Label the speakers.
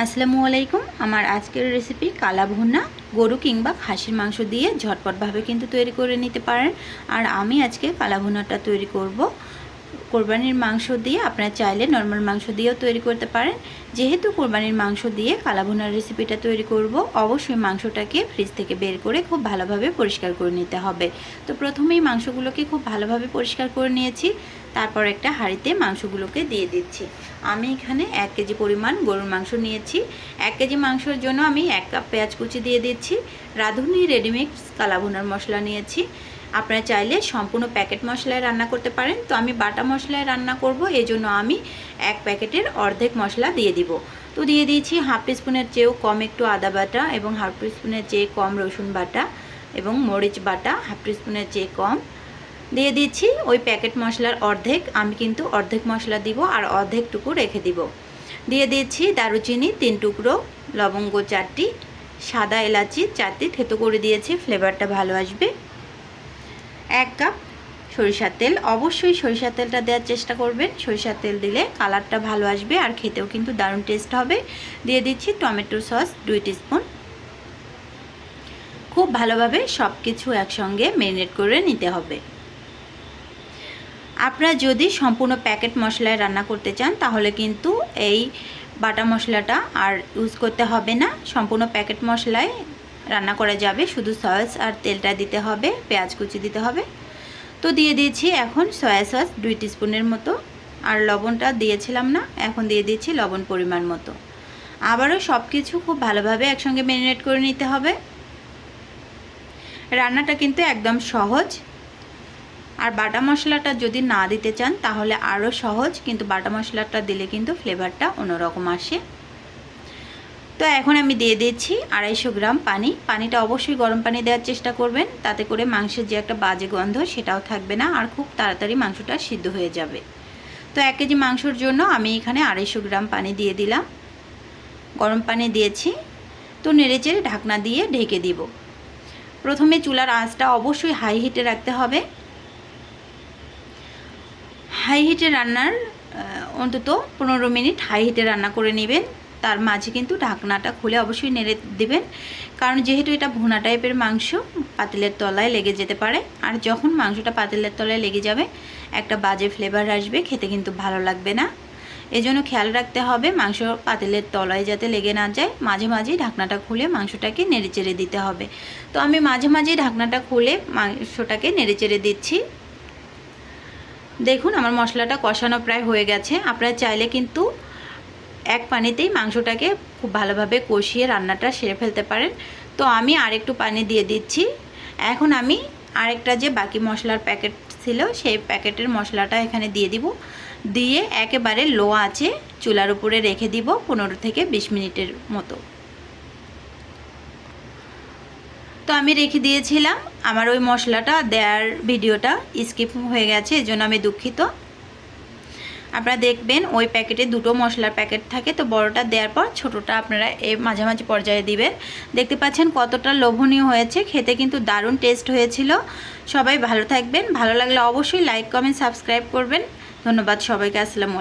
Speaker 1: আসসালামু আলাইকুম। আমার আজকের রেসিপি কালা ভুনা, গরু কিংবা খাসির মাংস দিয়ে ঝটপটভাবে কিন্তু তৈরি করে নিতে পারেন। আর আমি আজকে কালা ভুনাটা তৈরি করব। কোরবানির মাংস দিয়ে আপনারা চাইলে নর্মাল মাংস দিয়েও তৈরি করতে পারেন। যেহেতু কোরবানির মাংস দিয়ে কালা ভুনার রেসিপিটা তৈরি করব, অবশ্যই মাংসটাকে ফ্রিজ থেকে বের করে খুব ভালোভাবে পরিষ্কার করে নিতে হবে। তো প্রথমেই মাংসগুলোকে খুব ভালোভাবে পরিষ্কার করে নিয়েছি, তারপর একটা হাঁড়িতে মাংসগুলোকে দিয়ে দিচ্ছি। আমি এখানে এক কেজি পরিমাণ গরুর মাংস নিয়েছি। এক কেজি মাংসের জন্য আমি এক কাপ পেঁয়াজ কুচি দিয়ে দিচ্ছি। রাঁধুনি রেডিমিক্স কালাভুনার মশলা নিয়েছি। আপনারা চাইলে সম্পূর্ণ প্যাকেট মশলায় রান্না করতে পারেন। তো আমি বাটা মশলায় রান্না করব এই জন্য আমি এক প্যাকেটের অর্ধেক মশলা দিয়ে দিব। তো দিয়ে দিয়েছি হাফ স্পুনের চেয়েও কম একটু আদা বাটা এবং হাফ স্পুনের চেয়ে কম রসুন বাটা এবং মরিচ বাটা, হাফ স্পুনের চেয়ে কম। দিয়ে দিচ্ছি ওই প্যাকেট মশলার অর্ধেক, আমি কিন্তু অর্ধেক মশলা দিব আর অর্ধেকটুকু রেখে দিব। দিয়ে দিচ্ছি দারুচিনি, তিন টুকরো, লবঙ্গ চারটি, সাদা এলাচি চারটি থেতো করে দিয়েছি ফ্লেভারটা ভালো আসবে। এক কাপ সরিষার তেল। অবশ্যই সরিষার তেলটা দেওয়ার চেষ্টা করবেন। সরিষার তেল দিলে কালারটা ভালো আসবে আর খেতেও কিন্তু দারুণ টেস্ট হবে। দিয়ে দিচ্ছি টমেটো সস দুই স্পুন খুব ভালোভাবে সব কিছু একসঙ্গে ম্যারিনেট করে নিতে হবে। আপনারা যদি সম্পূর্ণ প্যাকেট মশলায় রান্না করতে চান, তাহলে কিন্তু এই বাটা মশলাটা আর ইউজ করতে হবে না। সম্পূর্ণ প্যাকেট মশলায় রান্না করা যাবে। শুধু সস আর তেলটা দিতে হবে, পেঁয়াজ কুচি দিতে হবে। তো দিয়ে দিয়েছি এখন সয়া সস দুই স্পুনের মতো। আর লবণটা দিয়েছিলাম না, এখন দিয়ে দিয়েছি লবণ পরিমাণ মতো। আবারও সব কিছু খুব ভালোভাবে একসঙ্গে ম্যারিনেট করে নিতে হবে। রান্নাটা কিন্তু একদম সহজ। আর বাটা মশলাটা যদি না দিতে চান, তাহলে আরও সহজ। কিন্তু বাটা মশলাটা দিলে কিন্তু ফ্লেভারটা অন্যরকম আসে। তো এখন আমি দিয়ে দিচ্ছি আড়াইশো গ্রাম পানি। পানিটা অবশ্যই গরম পানি দেওয়ার চেষ্টা করবেন, তাতে করে মাংসের যে একটা বাজে গন্ধ সেটাও থাকবে না আর খুব তাড়াতাড়ি মাংসটা সিদ্ধ হয়ে যাবে। তো এক কেজি মাংসর জন্য আমি এখানে আড়াইশো গ্রাম পানি দিয়ে দিলাম। গরম পানি দিয়েছি, তো নেড়েচেড়ে ঢাকনা দিয়ে ঢেকে দিব। প্রথমে চুলার আঁচটা অবশ্যই হাই হিটে রাখতে হবে। হাই হিটে রান্নার অন্তত পনেরো মিনিট হাই হিটে রান্না করে নেবেন। তার মাঝে কিন্তু ঢাকনাটা খুলে অবশ্যই নেড়ে দেবেন। কারণ যেহেতু এটা ভুনা টাইপের মাংস, পাতিলের তলায় লেগে যেতে পারে। আর যখন মাংসটা পাতিলের তলায় লেগে যাবে, একটা বাজে ফ্লেভার আসবে, খেতে কিন্তু ভালো লাগবে না। এজন্য খেয়াল রাখতে হবে, মাংস পাতিলের তলায় যাতে লেগে না যায়, মাঝে মাঝেই ঢাকনাটা খুলে মাংসটাকে নেড়ে চেড়ে দিতে হবে। তো আমি মাঝে মাঝেই ঢাকনাটা খুলে মাংসটাকে নেড়ে চেড়ে দিচ্ছি। দেখুন, আমার মশলাটা কষানো প্রায় হয়ে গেছে। আপনারা চাইলে কিন্তু এক পানিতেই মাংসটাকে খুব ভালোভাবে কষিয়ে রান্নাটা সেরে ফেলতে পারেন। তো আমি আরেকটু পানি দিয়ে দিচ্ছি। এখন আমি আরেকটা যে বাকি মশলার প্যাকেট ছিল, সেই প্যাকেটের মশলাটা এখানে দিয়ে দিব। দিয়ে একেবারে লো আছে চুলার উপরে রেখে দিব পনেরো থেকে বিশ মিনিটের মতো। তো আমি রেখে দিয়েছিলাম। আমার ওই মশলাটা দেওয়ার ভিডিওটা স্কিপ হয়ে গেছে, এজন্য আমি দুঃখিত। আপনারা দেখবেন ওই প্যাকেটে দুটো মশলার প্যাকেট থাকে, তো বড়টা দেওয়ার পর ছোটোটা আপনারা এই মাঝামাঝি পর্যায়ে দিবেন। দেখতে পাচ্ছেন কতটা লোভনীয় হয়েছে, খেতে কিন্তু দারুণ টেস্ট হয়েছিল। সবাই ভালো থাকবেন, ভালো লাগলে অবশ্যই লাইক কমেন্ট সাবস্ক্রাইব করবেন। ধন্যবাদ সবাইকে, আসসালামু